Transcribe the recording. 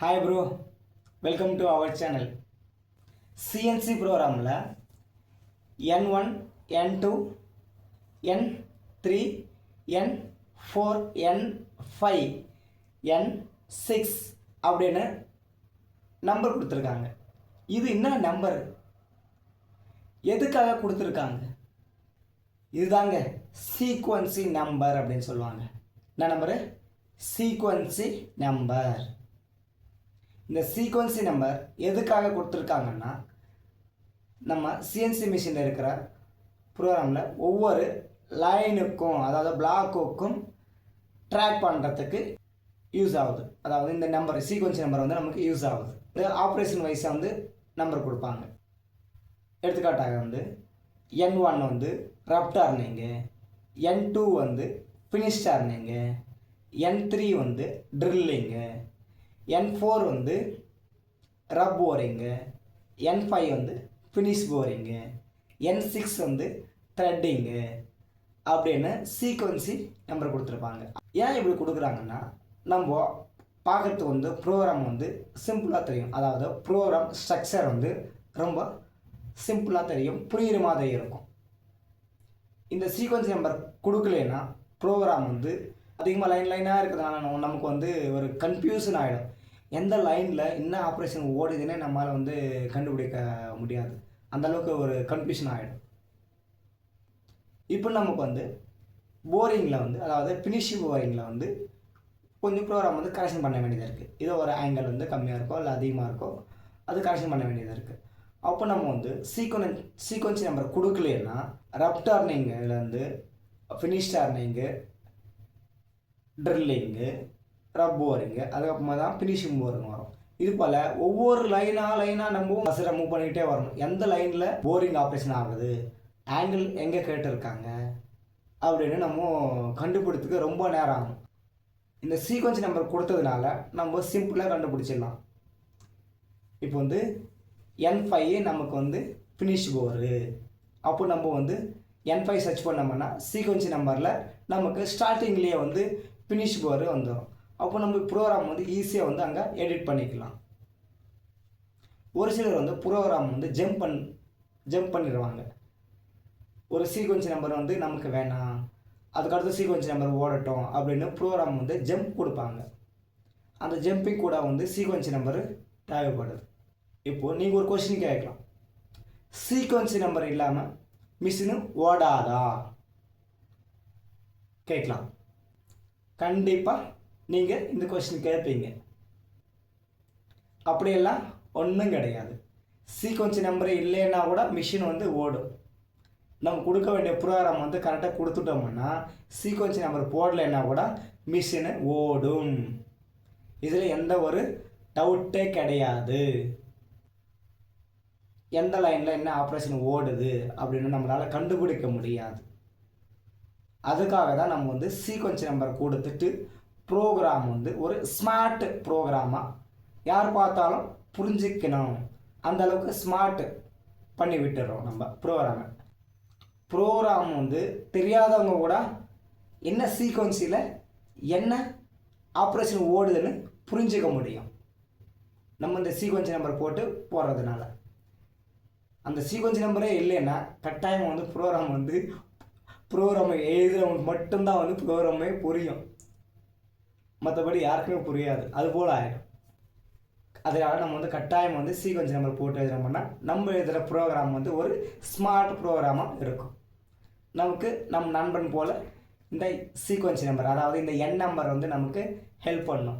Hi bro welcome to our channel CNC ப்ரோக்ராமில் N one N two N three N four N five N six அப்படின்னு number கொடுத்துருக்காங்க. இது என்ன number எதுக்காக கொடுத்துருக்காங்க? இதுதாங்க சீக்வன்சி நம்பர் அப்படின்னு சொல்லுவாங்க. என்ன நம்பரு சீக்வன்சி நம்பர் இந்த சீக்வன்சி நம்பர் எதுக்காக கொடுத்துருக்காங்கன்னா நம்ம சிஎன்சி மிஷினில் இருக்கிற ப்ரோக்ராமில் ஒவ்வொரு லைனுக்கும் அதாவது பிளாக்குக்கும் ட்ராக் பண்ணுறதுக்கு யூஸ் ஆகுது. அதாவது இந்த நம்பர் சீக்வன்சி நம்பர் வந்து நமக்கு யூஸ் ஆகுது. இது ஆப்ரேஷன் வைஸாக வந்து நம்பர் கொடுப்பாங்க. எடுத்துக்காட்டாக வந்து என் ஒன் வந்து ரப்டார்னிங்க என் டூ வந்து ஃபினிஷ்டார்னிங்க என் த்ரீ வந்து ட்ரில்லிங்கு என் ஃபோர் வந்து ரப் போரிங்கு என் ஃபைவ் வந்து ஃபினிஷ் போரிங்கு என் சிக்ஸ் வந்து த்ரெட்டிங்கு அப்படின்னு சீக்வன்சி நம்பர் கொடுத்துருப்பாங்க. ஏன் இப்படி கொடுக்குறாங்கன்னா நம்ம பார்க்குறதுக்கு வந்து ப்ரோக்ராம் வந்து சிம்பிளாக தெரியும். அதாவது ப்ரோக்ராம் ஸ்ட்ரக்சர் வந்து ரொம்ப சிம்பிளாக தெரியும் புரிகிற மாதிரி இருக்கும். இந்த சீக்வன்ஸ் நம்பர் கொடுக்கலன்னா ப்ரோக்ராம் வந்து அதிகமாக லைன் லைனாக இருக்கிறதுனால நமக்கு வந்து ஒரு கன்ஃபியூஷன் ஆகிடும் எந்த லைனில் என்ன ஆப்ரேஷன் ஓடுதுன்னே நம்மளால் வந்து கண்டுபிடிக்க முடியாது. அந்தளவுக்கு ஒரு கன்ஃபியூஷன் ஆகிடும் இப்போ நமக்கு வந்து போரிங்கில் வந்து அதாவது ஃபினிஷிங் போரிங்கில் வந்து கொஞ்சம் ப்ரோக்ராம் வந்து கரெக்ஷன் பண்ண வேண்டியதாக இருக்குது இதோ ஒரு ஆங்கிள் வந்து கம்மியாக இருக்கோ இல்லை அதிகமாக இருக்கோ அது கரெக்ஷன் பண்ண வேண்டியதாக இருக்குது அப்போ நம்ம வந்து சீக்வன் சீக்வன்சி நம்பர் கொடுக்கலன்னா rough டர்னிங்லேருந்து finish turning drilling rough boring அதுக்கப்புறமா தான் ஃபினிஷிங் போரிங் வரும். இது போல் ஒவ்வொரு லைனாக லைனாக நம்ம பஸ்ஸை மூவ் பண்ணிக்கிட்டே வரணும். எந்த லைனில் போரிங் ஆப்ரேஷன் ஆகுது? ஆங்கிள் எங்கே கேட்டிருக்காங்க? அப்படின்னு நம்ம கண்டுபிடித்துக்க ரொம்ப நேரம் ஆகும். இந்த சீக்வன்ஸ் நம்பர் கொடுத்ததுனால நம்ம சிம்பிளாக கண்டுபிடிச்சிடலாம். இப்போ வந்து என் ஃபைவ் நமக்கு வந்து ஃபினிஷ் போரு அப்போ நம்ம வந்து என் ஃபைவ் சர்ச் பண்ணோம்னா சீக்வன்ஸ் நம்பரில் நமக்கு ஸ்டார்டிங்லேயே வந்து ஃபினிஷ் போரு வந்துடும் அப்போ நம்ம ப்ரோக்ராம் வந்து ஈஸியாக வந்து அங்கே எடிட் பண்ணிக்கலாம். ஒரு சிலர் வந்து ப்ரோக்ராம் வந்து ஜம்ப் பண் ஜம்ப் பண்ணிடுவாங்க. ஒரு சீக்வன்ஸ் நம்பர் வந்து நமக்கு வேணாம். அதுக்கடுத்து சீக்வன்ஸ் நம்பர் ஓடட்டும் அப்படின்னு ப்ரோக்ராம் வந்து ஜம்ப் கொடுப்பாங்க. அந்த ஜம்பிங் கூட வந்து சீக்வன்ஸ் நம்பர் தேவைப்படுது. இப்போது நீங்கள் ஒரு கொஸ்டின் கேட்கலாம் சீக்வன்ஸ் நம்பர் இல்லாமல் மிஷினு ஓடாதா? கேட்கலாம் கண்டிப்பாக நீங்கள் இந்த கொஸ்டின் கேட்பீங்க அப்படியெல்லாம் ஒன்றும் கிடையாது. சீக்வன்ஸ் நம்பர் இல்லைன்னா கூட மிஷின் வந்து ஓடும். நம்ம கொடுக்க வேண்டிய ப்ரோக்ராம் வந்து கரெக்டாக கொடுத்துட்டோம்னா சீக்வன்ஸ் நம்பர் போடலைன்னா கூட மிஷினு ஓடும். இதில் எந்த ஒரு டவுட்டே கிடையாது. எந்த லைனில் என்ன ஆப்ரேஷன் ஓடுது அப்படின்னு நம்மளால் கண்டுபிடிக்க முடியாது. அதுக்காக தான் நம்ம வந்து சீக்வன்ஸ் நம்பர் கொடுத்துட்டு ப்ரோக்ராம் வந்து ஒரு ஸ்மார்ட் ப்ரோக்ராமாக யார் பார்த்தாலும் புரிஞ்சிக்கணும். அந்த அளவுக்கு ஸ்மார்ட் பண்ணி விட்டுறோம் நம்ம ப்ரோக்ராமை ப்ரோக்ராம் வந்து தெரியாதவங்க கூட என்ன சீக்வன்சியில் என்ன ஆப்ரேஷன் ஓடுதுன்னு புரிஞ்சிக்க முடியும். நம்ம இந்த சீக்வன்ஸ் நம்பர் போட்டு போடுறதுனால அந்த சீக்வன்ஸ் நம்பரே இல்லைன்னா கட்டாயம் வந்து ப்ரோக்ராம் வந்து ப்ரோக்ராமை எழுதுறவங்களுக்கு மட்டும்தான் வந்து ப்ரோக்ராமே புரியும். மற்றபடி யாருக்குமே புரியாது. அது போல் ஆகிடும் அதனால் நம்ம வந்து கட்டாயம் வந்து சீக்வன்ஸ் நம்பர் போட்டு எழுதுனோம்னா நம்ம எழுதுகிற ப்ரோக்ராம் வந்து ஒரு ஸ்மார்ட் ப்ரோக்ராமாக இருக்கும். நமக்கு நம் நண்பன் போல் இந்த சீக்வன்ஸ் நம்பர் அதாவது இந்த எண் நம்பர் வந்து நமக்கு ஹெல்ப் பண்ணும்.